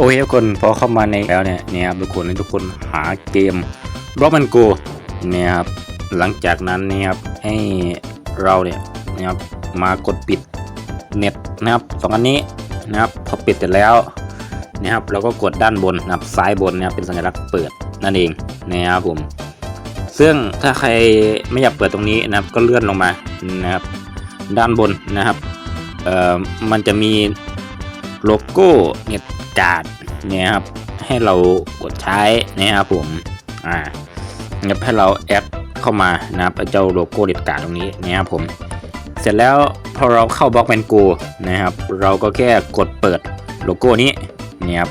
โอเคทุกคนพอเข้ามาในแล้วเนี่ยเนี่ยครับทุกคนให้ทุกคนหาเกมบล็อกมันโกเนี่ยครับหลังจากนั้นเนี่ยครับให้เราเนี่ยนะครับมากดปิดเน็ตนะครับสองอันนี้นะครับพอปิดเสร็จแล้วนะครับเราก็กดด้านบนนะครับซ้ายบนนะครับเป็นสัญลักษณ์เปิดนั่นเองนะครับผมซึ่งถ้าใครไม่อยากเปิดตรงนี้นะครับก็เลื่อนลงมานะครับด้านบนนะครับเอ่อมันจะมีโลโก้เน็ต การ์ดเนี่ยครับให้เรากดใช้นะครับผมอ่านะครับให้เราแอดเข้ามานะครับไอ้เจ้าโลโก้เน็ตการ์ดตรงนี้นะครับผมเสร็จแล้วพอเราเข้าบล็อกแมนโกนะครับ เราก็แค่กดเปิดโลโก้นี้เนี่ยครับ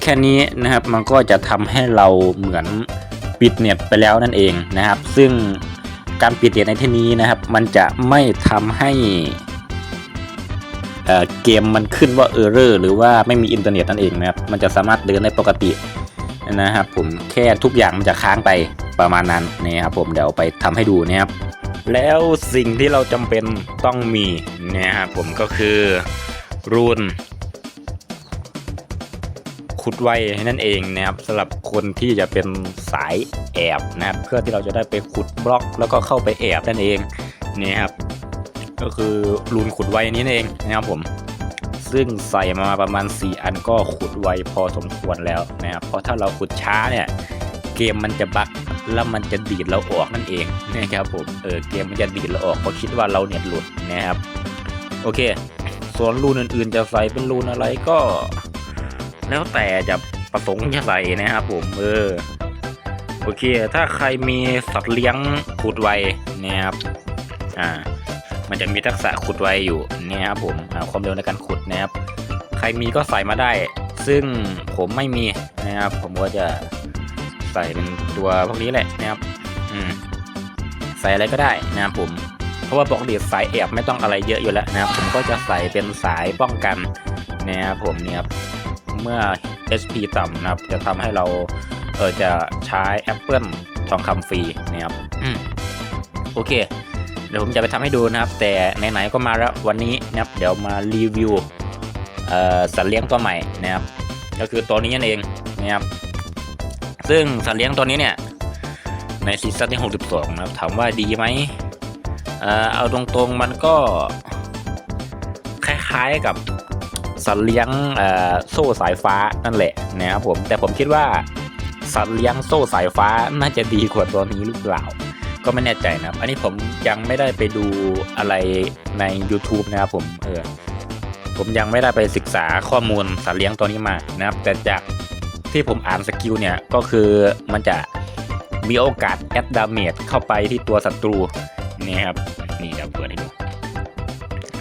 แค่นี้นะครับมันก็จะทำให้เราเหมือนปิดเน็ตไปแล้วนั่นเองนะครับ ซึ่งการปิดเน็ตในที่นี้นะครับ มันจะไม่ทำให้ เเกมมันขึ้นว่าเออร์เรอร์หรือว่าไม่มีอินเทอร์เน็ตนั่นเองนะครับ มันจะสามารถเดินได้ปกตินะครับผมแค่ทุกอย่างมันจะค้างไปประมาณนั้นนะครับผมเดี๋ยวไปทำให้ดูนะครับ แล้วสิ่งที่เราจำเป็นต้องมีนี่ครับผมก็คือรูนขุดไว้นั่นเองนะครับสำหรับคนที่จะเป็นสายแอบนะครับเพื่อที่เราจะได้ไปขุดบล็อกแล้วก็เข้าไปแอบนั่นเองนี่ครับ ก็คือรูนขุดไวนี้เองนะครับผม ซึ่งใส่มาประมาณ 4 อันก็ขุดไวพอสมควรแล้วนะครับเพราะถ้าเราขุดช้าเนี่ยเกมมันจะบั๊กแล้วมันจะดีดเราออกนั่นเองนะครับผมเออเกมมันจะดีดเราออกเพราะคิดว่าเราเน็ตหลุดนะครับโอเค ส่วนรูนอื่นๆ จะใส่เป็นรูนอะไรก็ แล้วแต่จะประสงค์จะใส่นะครับผมเออโอเค ถ้าใครมีสัตว์เลี้ยงขุดไวนะครับอ่า มันจะมีทักษะขุดไวอยู่นี่ครับผมความเร็วในการขุดนะครับ ใครมีก็ใส่มาได้ ซึ่งผมไม่มีนะครับ ผมก็จะใส่เป็นตัวพวกนี้แหละนะครับ อืมใส่อะไรก็ได้นะครับผม เพราะว่าปกติสายแอบไม่ต้องอะไรเยอะอยู่แล้วนะครับ ผมก็จะใส่เป็นสายป้องกันนะครับผมเนี่ยครับเมื่อ HP ต่ำนะครับ จะทำให้เราเออจะใช้แอปเปิลทองคำฟรีนะครับ อืมโอเค เดี๋ยวผมจะไปทำให้ดูนะครับ แต่ไหนๆก็มาแล้ววันนี้นะครับเดี๋ยวมารีวิวสัตว์เลี้ยงตัวใหม่นะครับ ก็คือตัวนี้นั่นเองนะครับซึ่งสัตว์เลี้ยงตัวนี้เนี่ยในซีซั่นที่ 62 นะครับ ถามว่าดีไหมเออเอาตรงๆมันก็คล้ายๆกับสัตว์เลี้ยงโซ่สายฟ้านั่นแหละนะครับผมแต่ผมคิดว่าสัตว์เลี้ยงโซ่สายฟ้าน่าจะดีกว่าตัวนี้หรือเปล่า ก็ไม่แน่ใจนะครับ อันนี้ผมยังไม่ได้ไปดูอะไรใน YouTube นะครับผมเออผมยังไม่ได้ไปศึกษาข้อมูลสัตว์เลี้ยงตัวนี้มานะครับ แต่จากที่ผมอ่านสกิลเนี่ยก็คือมันจะมีโอกาสแอดดาเมจเข้าไปที่ตัวศัตรูนี่ครับนี่เดี๋ยวเปิดให้ดู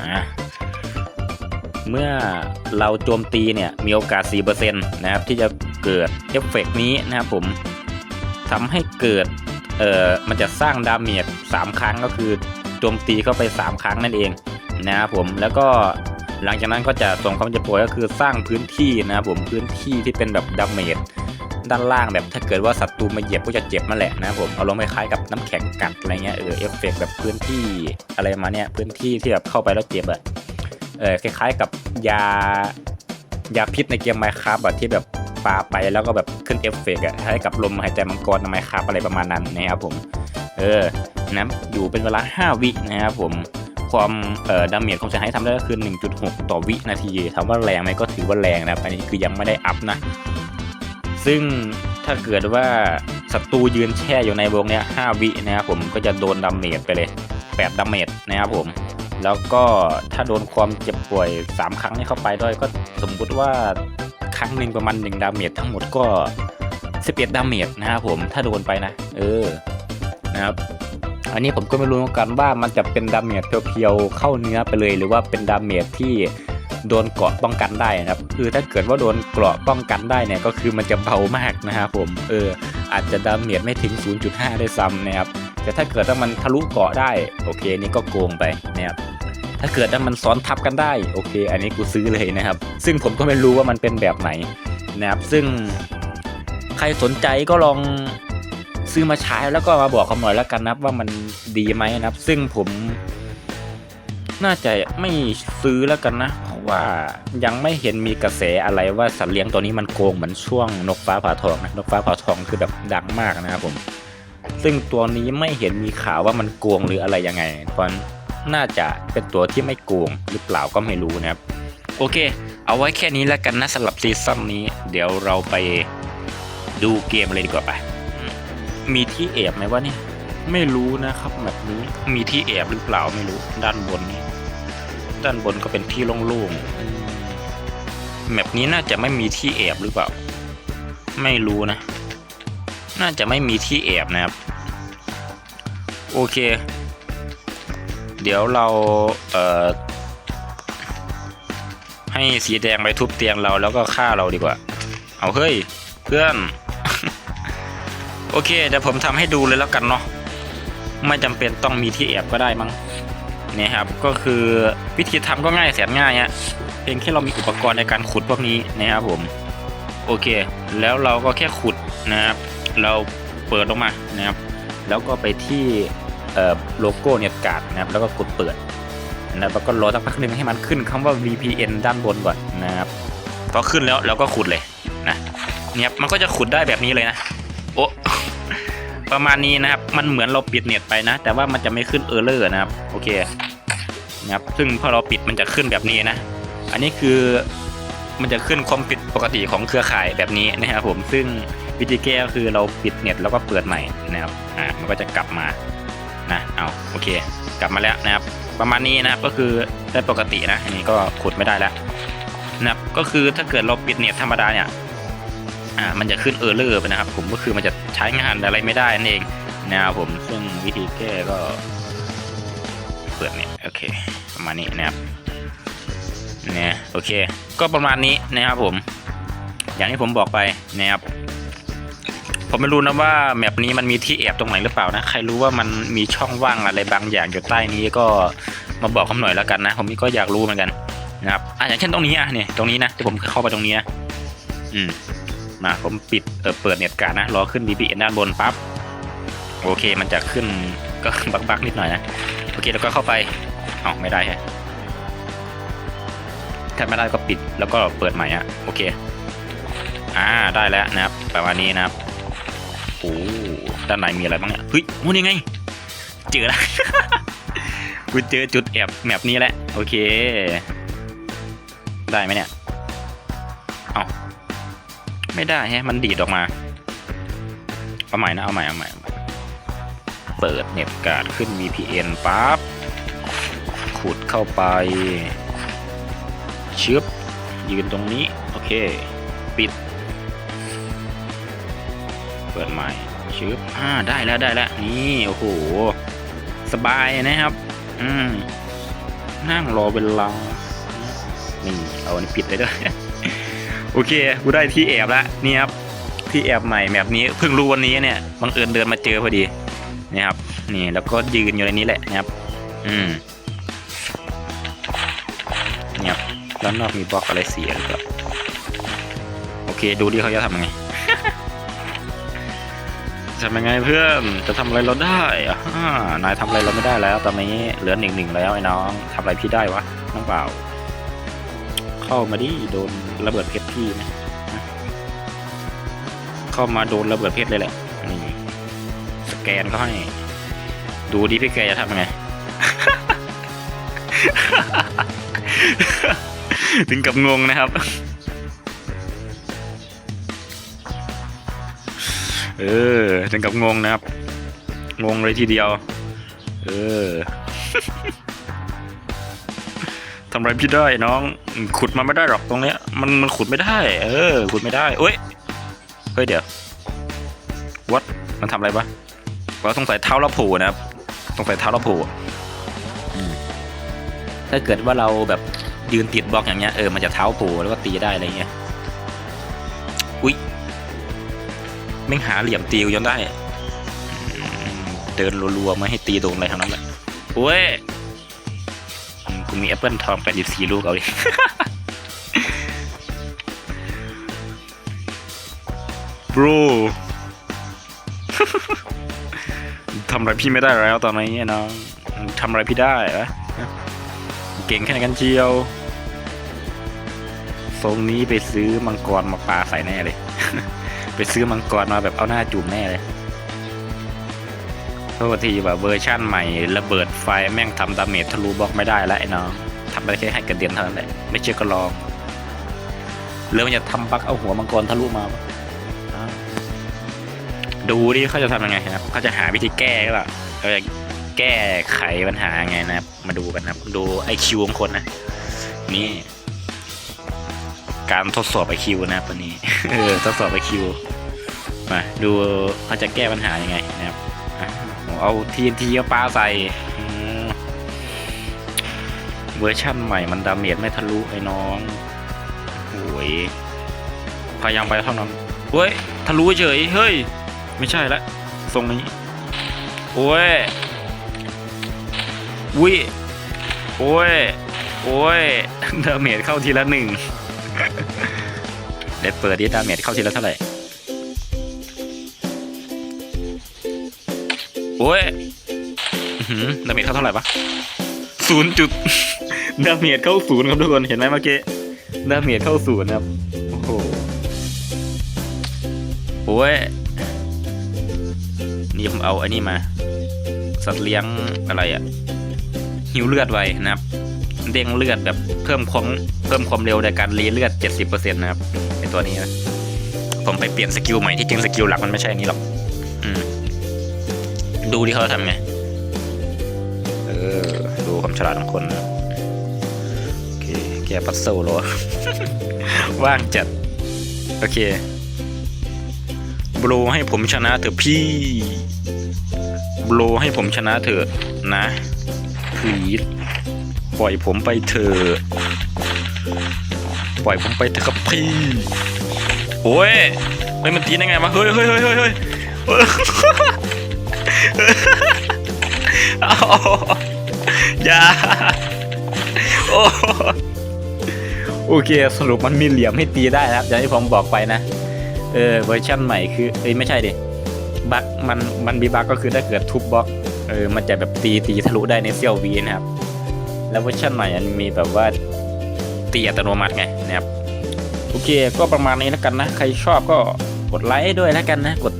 อ่าเมื่อเราโจมตีเนี่ยมีโอกาส 4%นะครับที่จะเกิดเอฟเฟกต์นี้นะครับผมทำให้เกิด เอ่อมันจะสร้างดาเมจ3ครั้งก็คือโจมตีเข้าไป 3 ครั้งนั่นเองนะครับผมแล้วก็หลังจากนั้นก็จะส่งความเจ็บปวดก็คือสร้างพื้นที่นะครับผมพื้นที่ที่เป็นแบบดาเมจด้านล่างแบบถ้าเกิดว่าศัตรูมาเหยียบก็จะเจ็บนั่นแหละนะครับผมเอาลงคล้ายๆกับน้ำแข็งกัดอะไรเงี้ยเออเอฟเฟกต์แบบพื้นที่อะไรมาเนี่ยพื้นที่ที่แบบเข้าไปแล้วเจ็บอะเออคล้ายๆกับยายาพิษในเกมไมค์ครับแบบที่แบบ ปาไปแล้วก็แบบขึ้นเอฟเฟกต์อะให้กับลมหายใจมังกรในไมค์ครับอะไรประมาณนั้นนะครับผม เออนะอยู่เป็นเวลา 5 วินะครับผมความเอ่อดาเมจของจะให้ทำได้ก็คือ 1.6 ต่อวินาทีถามว่าแรงไหมก็ถือว่าแรงนะครับอันนี้คือยังไม่ได้อัพนะ ซึ่งถ้าเกิดว่าศัตรูยืนแช่อยู่ในวงเนี้ย5วินะครับผมก็จะโดนดาเมจไปเลย8ดาเมจนะครับผม แล้วก็ถ้าโดนความเจ็บป่วย 3 ครั้งนี้เข้าไปด้วยก็สมมุติว่า ครั้งหนึ่งประมาณ1ดาเมจทั้งหมดก็11ดาเมจนะครับผมถ้าโดนไปนะ เออนะครับอันนี้ผมก็ไม่รู้เหมือนกันว่ามันจะเป็นดาเมจเพียวๆเข้าเนื้อไปเลย หรือว่าเป็นดาเมจที่โดนเกราะป้องกันได้นะครับคือถ้าเกิดว่าโดนเกราะป้องกันได้เนี่ยก็คือมันจะเบามากนะครับผมเอออาจจะดาเมจไม่ถึง 0.5 ได้ซ้ำนะครับแต่ถ้าเกิดว่ามันทะลุเกราะได้โอเคนี่ก็โกงไปนะครับ ถ้าเกิดว่ามันซ้อนทับกันได้โอเค อันนี้กูซื้อเลยนะครับ ซึ่งผมก็ไม่รู้ว่ามันเป็นแบบไหนนะครับ ซึ่งใครสนใจก็ลองซื้อมาใช้แล้วก็มาบอกเขาหน่อยแล้วกันนับว่ามันดีไหมนะครับ ซึ่งผม น่าจะไม่ซื้อแล้วกันนะเพราะว่ายังไม่เห็นมีกระแสอะไรว่าสัตว์เลี้ยงตัวนี้มันโกงเหมือนช่วงนกฟ้าผ่าทองนะนกฟ้าผ่าทองคือแบบดังมากนะครับผม ซึ่งตัวนี้ไม่เห็นมีข่าวว่ามันโกงหรืออะไรยังไงเพราะ น่าจะเป็นตัวที่ไม่โกงหรือเปล่าก็ไม่รู้นะครับ โอเค เอาไว้แค่นี้แล้วกันนะสำหรับซีซั่นนี้ เดี๋ยวเราไปดูเกมเลยดีกว่าไปอืมมีที่แอบไหมวะเนี่ยไม่รู้นะครับแบบนี้มีที่แอบหรือเปล่าไม่รู้ด้านบนนี่ด้านบนก็เป็นที่โล่งๆอืมแบบนี้น่าจะไม่มีที่แอบหรือเปล่า ไม่รู้นะ น่าจะไม่มีที่แอบนะครับ โอเค เดี๋ยวเราเอ่อให้สีแดงไปทุบเตียงเราแล้วก็ฆ่าเราดีกว่า เอาเฮ้ยเพื่อน โอเคเดี๋ยวผมทำให้ดูเลยแล้วกันเนาะไม่จำเป็นต้องมีที่แอบก็ได้มั้งนี่ครับก็คือวิธีทำก็ง่ายแสนง่ายฮะเพียงแค่เรามีอุปกรณ์ในการขุดพวกนี้นะครับผม โอเค แล้วเราก็แค่ขุดนะครับ เราเปิดลงมานะครับ แล้วก็ไปที่ โลโก้เน็ตกาดนะครับแล้วก็กดเปิดนะแล้วก็รอสักพักหนึ่งให้มันขึ้นคำว่า VPN ด้านบนก่อนนะครับพอขึ้นแล้วเราก็ขุดเลยนะเนี่ยมันก็จะขุดได้แบบนี้เลยนะโอ้ประมาณนี้นะครับ มันเหมือนเราปิดเน็ตไปนะ แต่ว่ามันจะไม่ขึ้นเออร์เลอร์นะครับ โอเคนะครับซึ่งพอเราปิดมันจะขึ้นแบบนี้นะ อันนี้คือมันจะขึ้นความผิดปกติของเครือข่ายแบบนี้นะครับผมซึ่งวิธีแก้ก็คือเราปิดเน็ตแล้วก็เปิดใหม่นะครับอ่ามันก็จะกลับมา นะเอาโอเค กลับมาแล้วนะครับ ประมาณนี้นะครับก็คือได้ปกตินะ อันนี้ก็ขุดไม่ได้แล้วนะครับก็คือถ้าเกิดเราปิดเน็ตธรรมดาเนี่ยอ่ามันจะขึ้นเออร์เลอร์ไปนะครับ ผมก็คือมันจะใช้งานอะไรไม่ได้นั่นเองนะครับผมซึ่งวิธีแก้ก็เปิดเน็ตโอเค ประมาณนี้นะครับเนี่ยโอเค ก็ประมาณนี้นะครับผม อย่างที่ผมบอกไปนะครับ ผมไม่รู้นะว่าแมปนี้มันมีที่แอบตรงไหนหรือเปล่านะ ใครรู้ว่ามันมีช่องว่างอะไรบางอย่างอยู่ใต้นี้ก็มาบอกผมหน่อยแล้วกันนะ ผมก็อยากรู้เหมือนกันนะครับอะอย่างเช่นตรงนี้อะเนี่ยตรงนี้นะที่ผมเข้าไปตรงนี้นะอืมมาผมปิดเออเปิดเน็ตการ์ดนะรอขึ้น VPN ด้านบนปั๊บโอเคมันจะขึ้นก็บักบักนิดหน่อยนะโอเคแล้วก็เข้าไปอ๋อไม่ได้ฮะถ้าไม่ได้ก็ปิดแล้วก็เปิดใหม่อะโอเค อ่าได้แล้วนะครับประมาณนี้นะครับ โอ้ด้านในมีอะไรบ้างเนี่ยเฮ้ยโอ้นี่ไง เจอแล้วกูเจอจุดแอบแมปนี้แหละ โอเค ได้ไหมเนี่ย เอาไม่ได้แฮะ มันดีดออกมา เอาใหม่นะเอาใหม่เอาใหม่ เอาใหม่ เปิดเน็ตการ์ดขึ้น VPN ปั๊บ ขุดเข้าไปชึบยืนตรงนี้ โอเค ปิด เปิดใหม่ชึบอ่าได้แล้วได้แล้วนี่โอ้โหสบายนะครับ อืมนั่งรอเวลานี่เอาอันนี้ปิดได้ด้วยโอเคกูได้ที่แอบละนี่ครับที่แอบใหม่แบบนี้เพิ่งรู้วันนี้เนี่ยบังเอิญเดินมาเจอพอดีนี่ครับนี่แล้วก็ยืนอยู่ในนี้แหละนะครับ อืมเนี่ยครับด้านนอกมีบล็อกอะไรเสียหรือเปล่าโอเค ดูดิเขาจะทำยังไง จะเป็นไงเพื่อนจะทำอะไรเราได้อ่านายทำอะไรเราไม่ได้แล้ว ตอนนี้เหลือหนึ่งหนึ่งแล้วไอ้น้องทำอะไรพี่ได้วะน้องเปล่า เข้ามาดิโดนระเบิดเพชรพี่นะเข้ามาโดนระเบิดเพชรเลยแหละนี่สแกนเขาให้ ดูดิพี่แกจะทำยังไงถึงกับงงนะครับ เออถึงกับงงนะครับ งงเลยทีเดียว เออทำไรพี่ได้น้อง ขุดมาไม่ได้หรอกตรงเนี้ย มันมันขุดไม่ได้ เออ ขุดไม่ได้เอ้ย เฮ้ยเดี๋ยววัดมันทำอะไรวะว่าสงสัยเท้าเราผล่นะครับสงสัยเท้าเราผล่อืมถ้าเกิดว่าเราแบบยืนติดบล็อกอย่างเงี้ยเออมันจะเท้าโผล่แล้วก็ตีได้อะไรเงี้ย อุ้ย แม่งหาเหลี่ยมตีกูจนได้เดินรัวๆไม่ให้ตีโดนอะไรทั้งนั้นแหละโอ้ยกูมีแอปเปิลทอง84ลูกเอาดิบรูทำอะไรพี่ไม่ได้แล้วตอนนี้น้องทำอะไรพี่ได้เหรอเก่งแค่ไหนกันเจียว ทรงนี้ไปซื้อมังกรมาปลาใส่แน่เลย ไปซื้อมังกรมาแบบเอาหน้าจุ่มแน่เลยโทษทีแบบเวอร์ชั่นใหม่ระเบิดไฟแม่งทำดาเมจทะลุบล็อกไม่ได้แล้วไอ้น้องทำได้แค่ให้กระเด็นเท่านั้นแหละไม่เชื่อก็ลองหรือมันจะทำบักเอาหัวมังกรทะลุมาดูดิเขาจะทำยังไงนะเขาจะหาวิธีแก้หรือเปล่าเขาจะแก้ไขปัญหาไงนะมาดูกันนะดูไอคิวของคนนะนี่ การทดสอบไอคิวนะครับวันนี้เออทดสอบไอคิวมาดูเขาจะแก้ปัญหายังไงนะครับเอาทีนทีปลาใส่เวอร์ชั่นใหม่มันดาเมจไม่ทะลุไอ้น้องโอ้ยพยายามไปเท่านั้นเฮ้ยทะลุเฉยเฮ้ย ไม่ใช่ละทรงนี้โอ้ยวิโอ้ย โอ้ย ดาเมจเข้าทีละหนึ่ง เดี๋ยวเปิดดิดาเมจเข้าทีละเท่าไหร่ โอ้ยดาเมจเข้าเท่าไหร่ปะศูนย์จุดดาเมจเข้าศูนย์ครับทุกคน เห็นไหมเมื่อกี้ดาเมจเข้าศูนย์ครับ โอ้โห โอ้ย นี่ผมเอาอันนี้มา สัตว์เลี้ยงอะไรอะหิวเลือดไว้นะครับ เด้งเลือดแบบเพิ่มความเพิ่มความเร็วในการรีเลือด 70%นะครับ ตัวนี้นะผมไปเปลี่ยนสกิลใหม่ที่จริงสกิลหลักมันไม่ใช่อันนี้หรอกอดูที่เขาทำไง เออ ดูความฉลาดของคนนะโอเค แกปัซเซิลเหรอว่างจัด โอเคบลูให้ผมชนะเถอะพี่บลูให้ผมชนะเถอะนะ please ปล่อยผมไปเถอะ ปล่อยผมไปเถอะครับพี่โอ้ยเฮ้ยมันตีได้ไงวะเฮ้ยเฮ้ยเฮ้ยเฮ้ยเฮ้ยเฮ้ยเอาอย่าโอ้โอเคสรุปมันมีเหลี่ยมให้ตีได้นะครับอย่างที่ผมบอกไปนะ เออเวอร์ชันใหม่คือเอ้ยไม่ใช่ดิบั๊กมันมันมีบั๊กก็คือถ้าเกิดทุบบล็อกเออมันจะแบบตีตีทะลุได้ในเซี่ยววีนะครับ แล้วเวอร์ชันใหม่มันมีแบบว่า ตีอัตโนมัติไงนะครับโอเคก็ประมาณนี้แล้วกันนะ ใครชอบก็กดไลค์ด้วยแล้วกันนะ กด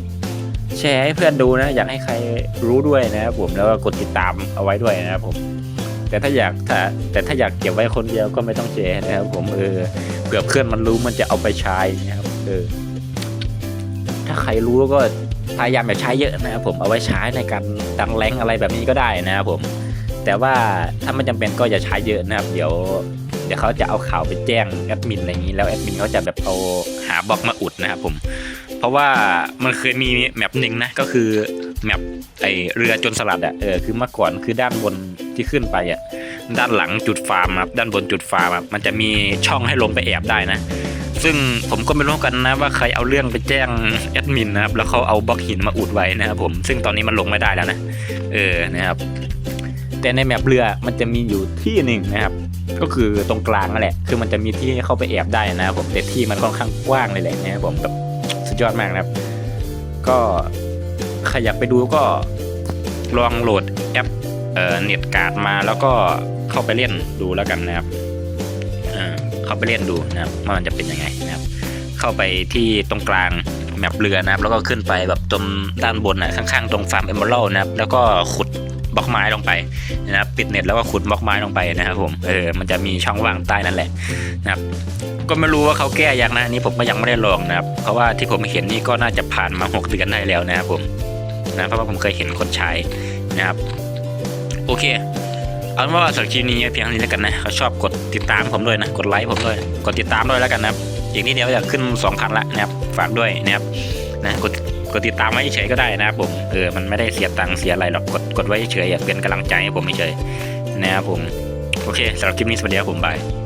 แชร์ให้เพื่อนดูนะ อยากให้ใครรู้ด้วยนะครับผมแล้วก็กดติดตามเอาไว้ด้วยนะครับผม แต่ถ้าอยากถ้าแต่ถ้าอยากเก็บไว้คนเดียวก็ไม่ต้องแชร์นะครับผมเออเผื่อเพื่อนมันรู้มันจะเอาไปใช้นะครับเออถ้าใครรู้ก็พยายามอย่าใช้เยอะนะครับผมเอาไว้ใช้ในการดังแรงอะไรแบบนี้ก็ได้นะครับผม แต่ว่าถ้าไม่จำเป็นก็อย่าใช้เยอะนะครับ เดี๋ยว เดี๋ยวเขาจะเอาข่าวไปแจ้งแอดมินอะไรอย่างนี้แล้วแอดมินเขาจะแบบเอาหาบล็อกมาอุดนะครับผม เพราะว่ามันเคยมีแมปหนึ่งนะก็คือแมปไอเรือจนสลัดอะเออคือเมื่อก่อนคือด้านบนที่ขึ้นไปอะด้านหลังจุดฟาร์มครับด้านบนจุดฟาร์มครับมันจะมีช่องให้ลงไปแอบได้นะ ซึ่งผมก็ไม่รู้กันนะว่าใครเอาเรื่องไปแจ้งแอดมินนะครับแล้วเขาเอาบล็อกหินมาอุดไว้นะครับผมซึ่งตอนนี้มันลงไม่ได้แล้วนะเออนะครับ แต่ในแมปเรือมันจะมีอยู่ที่หนึ่งนะครับ ก็คือตรงกลางนั่นแหละ คือมันจะมีที่เข้าไปแอบได้นะครับผมแต่ที่มันค่อนข้างกว้างเลยแหละนะครับผมแบบสุดยอดมากนะครับ ก็ใครอยากไปดูก็ลองโหลดแอปเอ่อเน็ตการ์ดมาแล้วก็เข้าไปเล่นดูแล้วกันนะครับเออเข้าไปเล่นดูนะครับว่ามันจะเป็นยังไงนะครับ เข้าไปที่ตรงกลางแมปเรือนะครับ แล้วก็ขึ้นไปแบบตรงด้านบนนะข้างๆ ตรงฟาร์มเอมเบอรัลนะครับ แล้วก็ขุด บล็อกไม้ลงไปนะครับปิดเน็ตแล้วก็ขุดบล็อกไม้ลงไปนะครับผมเออมันจะมีช่องว่างใต้นั่นแหละนะครับก็ไม่รู้ว่าเขาแก้ยังนะอันนี่ผมก็ยังไม่ได้ลองนะครับเพราะว่าที่ผมเห็นนี่ก็น่าจะผ่านมา 6 เดือนได้แล้วนะครับผมนะเพราะว่าผมเคยเห็นคนใช้นะครับโอเคเอาเป็นว่าสำหรับคลิปนี้เพียงเท่านี้แล้วกันนะเขาชอบกดติดตามผมด้วยนะกดไลค์ผมด้วยกดติดตามด้วยแล้วกันนะครับอีกนิดเดียวจะขึ้น 2,000ละนะครับฝากด้วยนะครับนะกดกดติดตามไว้เฉยก็ได้นะครับผมเออมันไม่ได้เสียตังค์เสียอะไรหรอกกด กดไว้เฉยๆอยากเป็นกำลังใจให้ผมเฉยๆนะครับผม โอเคสำหรับคลิปนี้สวัสดีครับผมบาย